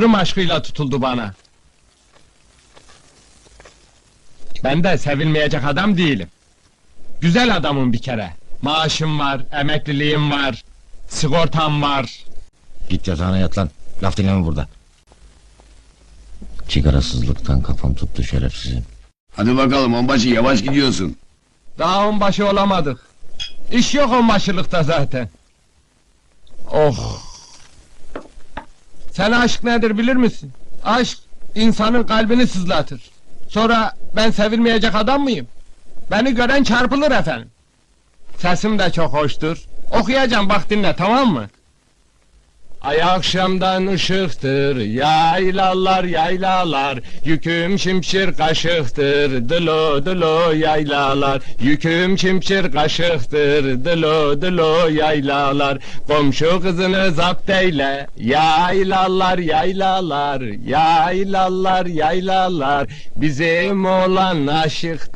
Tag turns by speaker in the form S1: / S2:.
S1: Rım aşkıyla tutuldu bana. Ben de sevilmeyecek adam değilim. Güzel adamım bir kere. Maaşım var, emekliliğim var, sigortam var.
S2: Git yatağına yat lan. Laf dinleme burada. Sigarasızlıktan kafam tuttu şerefsizim.
S3: Hadi bakalım onbaşı yavaş gidiyorsun.
S1: Daha onbaşı olamadık. İş yok onbaşılıkta zaten. Oh! Sen aşk nedir bilir misin? Aşk, insanın kalbini sızlatır. Sonra ben sevilmeyecek adam mıyım? Beni gören çarpılır efendim. Sesim de çok hoştur. Okuyacağım bak dinle tamam mı? Ay akşamdan ışıktır, yaylalar yaylalar, yüküm şimşir kaşıktır, dılo dılo yaylalar, yüküm şimşir kaşıktır, dılo dılo yaylalar, komşu kızını zapt eyle, yaylalar yaylalar, yaylalar yaylalar, bizim olan aşık